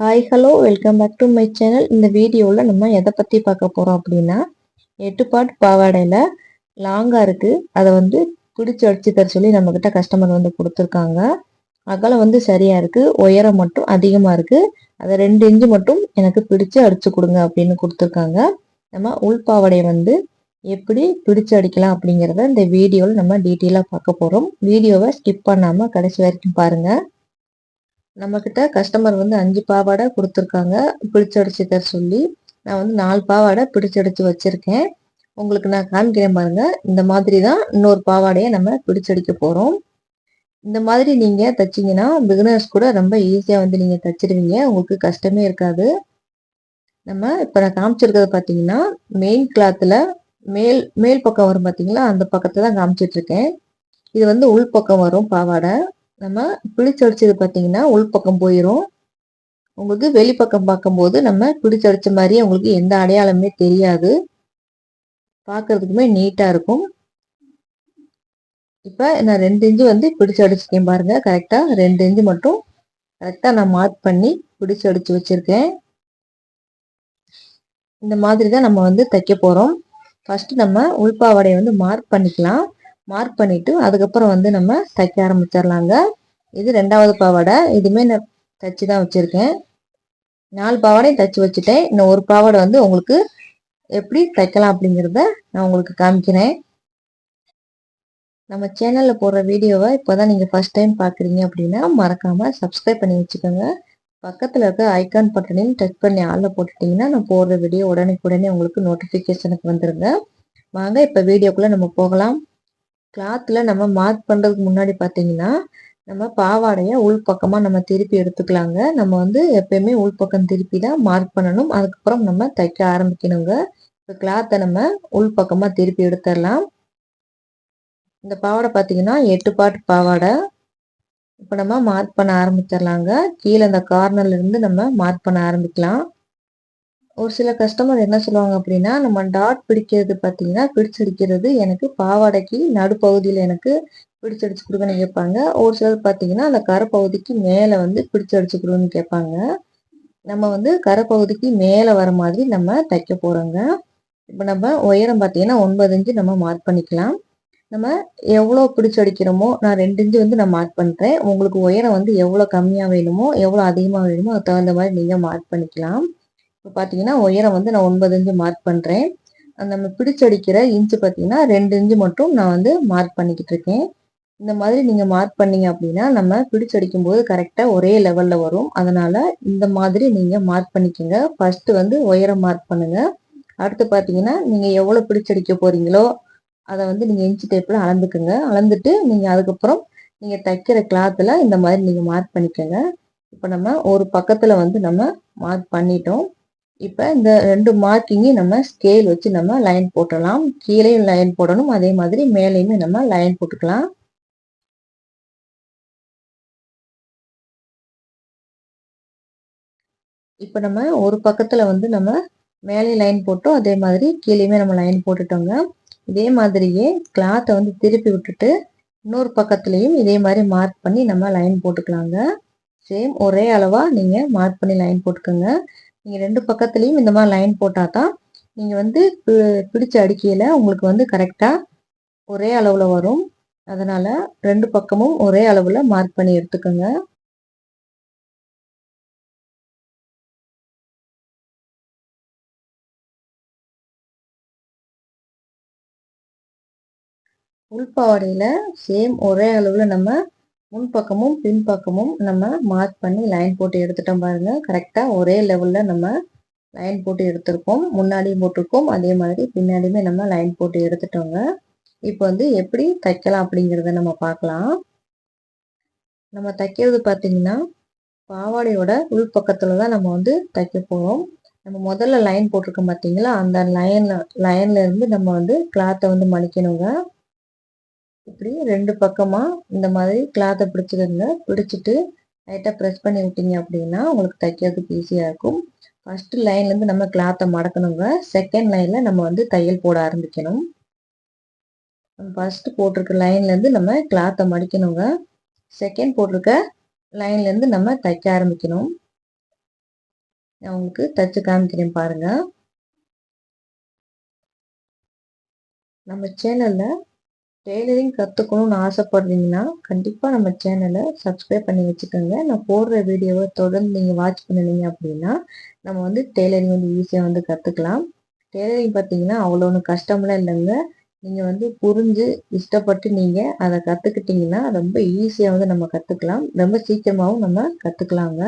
Hi hello welcome back to my channel இந்த வீடியோவில் நம்ம எதை பற்றி பார்க்க போகிறோம் அப்படின்னா எட்டுப்பாட் பாவாடையில் லாங்காக இருக்குது அதை வந்து பிடிச்சி அடிச்சு தர சொல்லி நம்மக்கிட்ட கஸ்டமர் வந்து கொடுத்துருக்காங்க. அகலம் வந்து சரியாக இருக்குது உயரம் மட்டும் அதிகமாக இருக்குது அதை ரெண்டு இன்ச்சு மட்டும் எனக்கு பிடிச்சி அடித்து கொடுங்க அப்படின்னு கொடுத்துருக்காங்க. நம்ம உள் பாவாடையை வந்து எப்படி பிடிச்சு அடிக்கலாம் அப்படிங்கிறத இந்த வீடியோவில் நம்ம டீட்டெயிலாக பார்க்க போகிறோம் வீடியோவை ஸ்கிப் பண்ணாமல் கடைசி வரைக்கும் பாருங்கள் நம்மக்கிட்ட கஸ்டமர் வந்து அஞ்சு பாவாடை கொடுத்துருக்காங்க. பிடிச்சடிச்சு தர சொல்லி நான் வந்து நாலு பாவாடை பிடிச்சடிச்சு வச்சுருக்கேன். உங்களுக்கு நான் காமிக்கிறேன் பாருங்க. இந்த மாதிரி தான் இன்னொரு பாவாடையை நம்ம பிடிச்சடிக்க போகிறோம் இந்த மாதிரி நீங்கள் தைச்சிங்கன்னா பிகினர்ஸ் கூட ரொம்ப ஈஸியாக வந்து நீங்கள் தைச்சிடுவீங்க உங்களுக்கு கஷ்டமே இருக்காது. நம்ம இப்போ நான் காமிச்சிருக்கிறது பார்த்தீங்கன்னா மெயின் கிளாத்தில் மேல் மேல் பக்கம் வரும் பார்த்தீங்களா அந்த பக்கத்தை தான் காமிச்சிட்ருக்கேன் இது வந்து உள் பக்கம் வரும் பாவாடை. நம்ம பிடிச்சடிச்சது பார்த்தீங்கன்னா உள்பக்கம் போயிடும் உங்களுக்கு வெளிப்பக்கம் பார்க்கும்போது நம்ம பிடிச்சடிச்ச மாதிரி உங்களுக்கு எந்த அடையாளமே தெரியாது. பார்க்கறதுக்குமே நீட்டாக இருக்கும். இப்போ நான் ரெண்டு இன்ச்சு வந்து பிடிச்சு அடிச்சிருக்கேன் பாருங்க கரெக்டாக ரெண்டு இன்ச்சு மட்டும் கரெக்டாக நான் மார்க் பண்ணி பிடிச்சு அடித்து வச்சுருக்கேன். இந்த மாதிரி தான் நம்ம வந்து தைக்க போகிறோம் ஃபஸ்ட்டு நம்ம உள்பாவடையை வந்து மார்க் பண்ணிக்கலாம். மார்க் பண்ணிட்டு அதுக்கப்புறம் வந்து நம்ம தைக்க ஆரம்பிச்சிடலாங்க. இது ரெண்டாவது பாவாடை. இதுவுமே நான் தைச்சி தான் வச்சுருக்கேன். நாலு பாவாடையும் தைச்சி வச்சுட்டேன். இன்னும் ஒரு பாவாடை வந்து உங்களுக்கு எப்படி தைக்கலாம் அப்படிங்கிறத நான் உங்களுக்கு காமிக்கிறேன். நம்ம சேனலில் போடுற வீடியோவை இப்போ தான் நீங்கள் ஃபஸ்ட் டைம் பார்க்குறீங்க அப்படின்னா மறக்காமல் சப்ஸ்கிரைப் பண்ணி வச்சுக்கோங்க. பக்கத்தில் இருக்க ஐக்கான் பட்டனையும் டச் பண்ணி ஆளில் போட்டுட்டிங்கன்னா நான் போடுற வீடியோ உடனே உடனே உங்களுக்கு நோட்டிஃபிகேஷனுக்கு வந்துடுங்க வாங்க இப்போ வீடியோக்குள்ளே நம்ம போகலாம். கிளாத்தில் நம்ம மார்க் பண்ணுறதுக்கு முன்னாடி பார்த்தீங்கன்னா நம்ம பாவாடையை உள் பக்கமாக நம்ம திருப்பி எடுத்துக்கலாங்க. நம்ம வந்து எப்பயுமே உள்பக்கம் திருப்பி தான் மார்க் பண்ணணும். அதுக்கப்புறம் நம்ம தைக்க ஆரம்பிக்கணுங்க. இப்போ கிளாத்தை நம்ம உள்பக்கமாக திருப்பி எடுத்துடலாம். இந்த பாவாடை பார்த்தீங்கன்னா எட்டு பாட்டு பாவாடை. இப்போ நம்ம மார்க் பண்ண ஆரம்பிச்சிடலாங்க. கீழே அந்த கார்னர்ல இருந்து நம்ம மார்க் பண்ண ஆரம்பிக்கலாம். ஒரு சில கஸ்டமர் என்ன சொல்லுவாங்க அப்படின்னா நம்ம டாட் பிடிக்கிறது பார்த்தீங்கன்னா பிடிச்சடிக்கிறது எனக்கு பாவாடைக்கு நடுப்பகுதியில் எனக்கு பிடிச்சடிச்சு கொடுங்கன்னு கேட்பாங்க. ஒரு சிலர் பார்த்தீங்கன்னா அந்த கரைப்பகுதிக்கு மேலே வந்து பிடிச்சடிச்சு கொடுங்கன்னு கேட்பாங்க. நம்ம வந்து கரைப்பகுதிக்கு மேலே வர மாதிரி நம்ம தைக்க போகிறோங்க இப்போ நம்ம உயரம் பார்த்தீங்கன்னா ஒன்பது இன்ச்சு நம்ம மார்க் பண்ணிக்கலாம். நம்ம எவ்வளோ பிடிச்சடிக்கிறோமோ நான் ரெண்டு இன்ச்சு வந்து நான் மார்க் பண்ணுறேன் உங்களுக்கு உயரம் வந்து எவ்வளோ கம்மியாக வேணுமோ எவ்வளோ அதிகமாக வேணுமோ அதுக்கு தகுந்த மாதிரி நீங்கள் மார்க் பண்ணிக்கலாம். இப்போ பார்த்தீங்கன்னா உயரம் வந்து நான் ஒன்பது இன்ச்சு மார்க் பண்ணுறேன் அந்த நம்ம பிடிச்சடிக்கிற இன்ச்சு பார்த்தீங்கன்னா ரெண்டு இன்ச்சு மட்டும் நான் வந்து மார்க் பண்ணிக்கிட்டு இருக்கேன். இந்த மாதிரி நீங்கள் மார்க் பண்ணீங்க அப்படின்னா நம்ம பிடிச்சடிக்கும் போது கரெக்டாக ஒரே லெவலில் வரும். அதனால் இந்த மாதிரி நீங்கள் மார்க் பண்ணிக்கோங்க. ஃபஸ்ட்டு வந்து உயரம் மார்க் பண்ணுங்கள் அடுத்து பார்த்தீங்கன்னா நீங்கள் எவ்வளோ பிடிச்சடிக்க போகிறீங்களோ அதை வந்து நீங்கள் இன்ச்சு டேப்பில் அளந்துக்குங்க. அளந்துட்டு நீங்கள் அதுக்கப்புறம் நீங்கள் தைக்கிற கிளாத்தில் இந்த மாதிரி நீங்கள் மார்க் பண்ணிக்கோங்க. இப்போ நம்ம ஒரு பக்கத்தில் வந்து நம்ம மார்க் பண்ணிட்டோம். இப்போ இந்த ரெண்டு மார்க்கிங்கையும் நம்ம ஸ்கேல் வச்சு நம்ம லைன் போட்டலாம். கீழேயும் லைன் போடணும் அதே மாதிரி மேலேயுமே நம்ம லைன் போட்டுக்கலாம். இப்போ நம்ம ஒரு பக்கத்தில் வந்து நம்ம மேலே லைன் போட்டோம் அதே மாதிரி கீழேயுமே நம்ம லைன் போட்டுட்டோங்க. இதே மாதிரியே கிளாத்தை வந்து திருப்பி விட்டுட்டு இன்னொரு பக்கத்துலேயும் இதே மாதிரி மார்க் பண்ணி நம்ம லைன் போட்டுக்கலாங்க. சேம் ஒரே அளவாக நீங்கள் மார்க் பண்ணி லைன் போட்டுக்கோங்க. நீங்கள் ரெண்டு பக்கத்துலேயும் இந்த மாதிரி லைன் போட்டால் தான் நீங்கள் வந்து பிடிச்ச அடிக்கையில் உங்களுக்கு வந்து கரெக்டாக ஒரே அளவில் வரும். அதனால் ரெண்டு பக்கமும் ஒரே அளவில் மார்க் பண்ணி எடுத்துக்கோங்க. உள்பாவடையில் சேம் ஒரே அளவில் நம்ம முன்பக்கமும் பின்பக்கமும் நம்ம மார்க் பண்ணி லைன் போட்டு எடுத்துட்டோம் பாருங்க. கரெக்டாக ஒரே லெவலில் நம்ம லைன் போட்டு எடுத்திருக்கோம். முன்னாடியும் போட்டிருக்கோம். அதே மாதிரி பின்னாடியுமே நம்ம லைன் போட்டு எடுத்துட்டோங்க. இப்போ வந்து எப்படி தைக்கலாம் அப்படிங்கிறத நம்ம பார்க்கலாம். நம்ம தைக்கிறது பார்த்தீங்கன்னா பாவாடையோட உள் பக்கத்தில் தான் நம்ம வந்து தைக்க போகிறோம் நம்ம முதல்ல லைன் போட்டிருக்கோம் பார்த்தீங்களா? அந்த லைனில் லைன்ல இருந்து நம்ம வந்து கிளாத்தை வந்து மடிக்கணுங்க. இப்படி ரெண்டு பக்கமாக இந்த மாதிரி கிளாத்தை பிடிச்சிருங்க. பிடிச்சிட்டு லைட்டாக ப்ரெஸ் பண்ணி விட்டீங்க அப்படின்னா உங்களுக்கு தைக்கிறதுக்கு ஈஸியாக இருக்கும். ஃபஸ்ட்டு லைன்லேருந்து நம்ம கிளாத்தை மடக்கணுங்க. செகண்ட் லைனில் நம்ம வந்து தையல் போட ஆரம்பிக்கணும். ஃபஸ்ட்டு போட்டிருக்க லைன்லேருந்து நம்ம கிளாத்தை மடிக்கணுங்க. செகண்ட் போட்டிருக்க லைன்லேருந்து நம்ம தைக்க ஆரம்பிக்கணும். நான் உங்களுக்கு தச்சு காமிக்கிறேன் பாருங்க. நம்ம சேனலில் டெய்லரிங் கற்றுக்கணும்னு ஆசைப்படுறீங்கன்னா கண்டிப்பாக நம்ம சேனலை சப்ஸ்கிரைப் பண்ணி வச்சுக்கோங்க. நான் போடுற வீடியோவை தொடர்ந்து நீங்கள் வாட்ச் பண்ணினீங்க அப்படின்னா நம்ம வந்து டெய்லரிங் வந்து ஈஸியாக வந்து கற்றுக்கலாம் டெய்லரிங் பார்த்தீங்கன்னா அவ்வளோ ஒன்றும் கஷ்டம்லாம் இல்லைங்க. நீங்கள் வந்து புரிஞ்சு இஷ்டப்பட்டு நீங்கள் அதை கற்றுக்கிட்டிங்கன்னா ரொம்ப ஈஸியாக வந்து நம்ம கற்றுக்கலாம் ரொம்ப சீக்கிரமாகவும் நம்ம கற்றுக்கலாங்க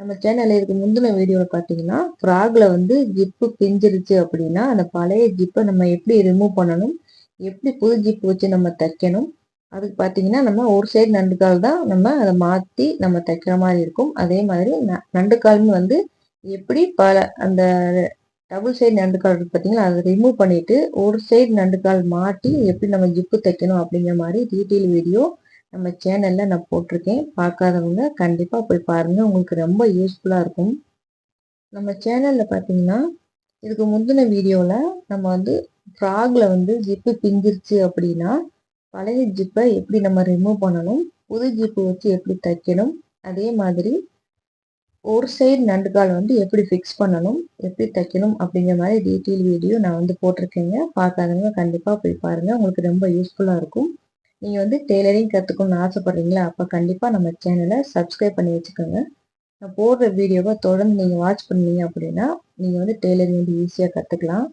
நம்ம சேனலில் இதுக்கு முந்தின வீடியோவில் பார்த்தீங்கன்னா ஃப்ராகில் வந்து ஜிப்பு பிஞ்சிருச்சு அப்படின்னா அந்த பழைய ஜிப்பை நம்ம எப்படி ரிமூவ் பண்ணணும்? எப்படி புது ஜிப்பு வச்சு நம்ம தைக்கணும்? அதுக்கு பார்த்தீங்கன்னா நம்ம ஒரு சைடு நண்டுக்கால் தான் நம்ம அதை மாற்றி நம்ம தைக்கிற மாதிரி இருக்கும். அதே மாதிரி நண்டுக்கால்னு வந்து எப்படி பல அந்த டபுள் சைடு நண்டுக்கால் இருக்கு பார்த்தீங்களா அதை ரிமூவ் பண்ணிட்டு ஒரு சைடு நண்டுக்கால் மாட்டி எப்படி நம்ம ஜிப்பு தைக்கணும் அப்படிங்கிற மாதிரி டீட்டெயில் வீடியோ நம்ம சேனலில் நான் போட்டிருக்கேன். பார்க்காதவங்க கண்டிப்பாக போய் பாருங்கள் உங்களுக்கு ரொம்ப யூஸ்ஃபுல்லாக இருக்கும். நம்ம சேனலில் பார்த்தீங்கன்னா இதுக்கு முந்தின வீடியோவில் நம்ம வந்து ஃப்ராக்ல வந்து ஜிப்பு பிஞ்சிருச்சு அப்படின்னா பழைய ஜிப்பை எப்படி நம்ம ரிமூவ் பண்ணணும்? புது ஜிப்பு வச்சு எப்படி தைக்கணும்? அதே மாதிரி ஒரு சைடு நண்டுகால் வந்து எப்படி ஃபிக்ஸ் பண்ணணும்? எப்படி தைக்கணும்? அப்படிங்கிற மாதிரி டீட்டெயில் வீடியோ நான் வந்து போட்டிருக்கேங்க. பார்க்காதவங்க கண்டிப்பாக போய் பாருங்கள் உங்களுக்கு ரொம்ப யூஸ்ஃபுல்லாக இருக்கும். நீங்கள் வந்து டெய்லரிங் கற்றுக்கணும்னு ஆசைப்பட்றீங்களா? அப்போ கண்டிப்பாக நம்ம சேனலை சப்ஸ்கிரைப் பண்ணி வச்சுக்கோங்க. நான் போடுற வீடியோவை தொடர்ந்து நீங்கள் வாட்ச் பண்ணீங்க அப்படின்னா நீங்கள் வந்து டெய்லரிங் வந்து ஈஸியாக கற்றுக்கலாம்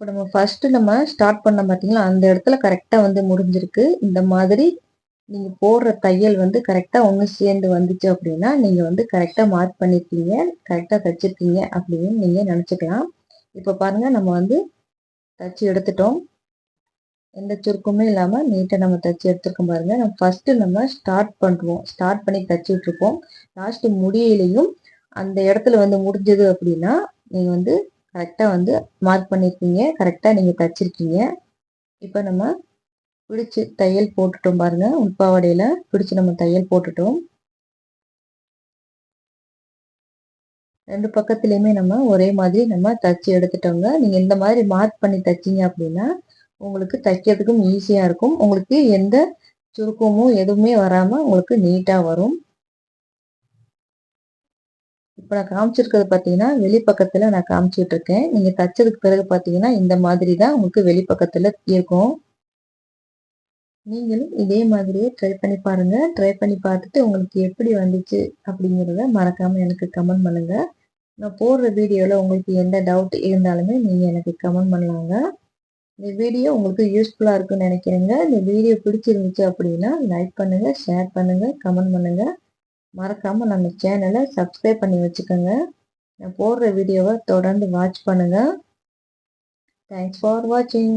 இப்போ நம்ம ஃபஸ்ட்டு நம்ம ஸ்டார்ட் பண்ண பார்த்தீங்களா அந்த இடத்துல கரெக்டாக வந்து முடிஞ்சிருக்கு. இந்த மாதிரி நீங்கள் போடுற தையல் வந்து கரெக்டாக ஒன்று சேர்ந்து வந்துச்சு அப்படின்னா நீங்கள் வந்து கரெக்டாக மார்க் பண்ணியிருக்கீங்க கரெக்டாக தைச்சிருக்கீங்க அப்படின்னு நீங்கள் நினச்சிக்கலாம். இப்போ பாருங்கள் நம்ம வந்து தச்சு எடுத்துட்டோம். எந்த சுருக்கமும் இல்லாமல் நீட்டாக நம்ம தச்சு எடுத்துருக்கோம் பாருங்கள் நம்ம ஃபஸ்ட்டு நம்ம ஸ்டார்ட் பண்ணுவோம் ஸ்டார்ட் பண்ணி தச்சுட்ருப்போம் லாஸ்ட்டு முடியிலையும் அந்த இடத்துல வந்து முடிஞ்சது அப்படின்னா நீங்கள் வந்து கரெக்டாக வந்து மார்க் பண்ணியிருக்கீங்க கரெக்டாக நீங்கள் தைச்சிருக்கீங்க. இப்போ நம்ம பிடிச்சி தையல் போட்டுட்டோம் பாருங்கள் உள்பாவடையில பிடிச்சி நம்ம தையல் போட்டுட்டோம். ரெண்டு பக்கத்துலேயுமே நம்ம ஒரே மாதிரி நம்ம தச்சு எடுத்துட்டோங்க. நீங்கள் இந்த மாதிரி மார்க் பண்ணி தைச்சிங்க அப்படின்னா உங்களுக்கு தைக்கிறதுக்கும் ஈஸியாக இருக்கும். உங்களுக்கு எந்த சுருக்கமும் எதுவுமே வராமல் உங்களுக்கு நீட்டாக வரும். இப்போ நான் காமிச்சிருக்கிறது பார்த்தீங்கன்னா வெளிப்பக்கத்தில் நான் காமிச்சிட்டு இருக்கேன் நீங்கள் தைச்சதுக்கு பிறகு பார்த்தீங்கன்னா இந்த மாதிரி தான் உங்களுக்கு வெளிப்பக்கத்தில் இருக்கும். நீங்களும் இதே மாதிரியே ட்ரை பண்ணி பாருங்கள் ட்ரை பண்ணி பார்த்துட்டு உங்களுக்கு எப்படி வந்துச்சு அப்படிங்கிறத மறக்காமல் எனக்கு கமெண்ட் பண்ணுங்கள் நான் போடுற வீடியோவில் உங்களுக்கு எந்த டவுட் இருந்தாலுமே நீங்கள் எனக்கு கமெண்ட் பண்ணலாங்க இந்த வீடியோ உங்களுக்கு யூஸ்ஃபுல்லாக இருக்குன்னு நினைக்கிறேங்க. இந்த வீடியோ பிடிச்சிருந்துச்சு அப்படின்னா லைக் பண்ணுங்கள் ஷேர் பண்ணுங்கள் கமெண்ட் பண்ணுங்கள் மறக்காமல் நம்ம சேனலை சப்ஸ்கிரைப் பண்ணி வச்சுக்கோங்க. நான் போடுற வீடியோவை தொடர்ந்து வாட்ச் பண்ணுங்கள் தேங்க்ஸ் ஃபார் வாட்சிங்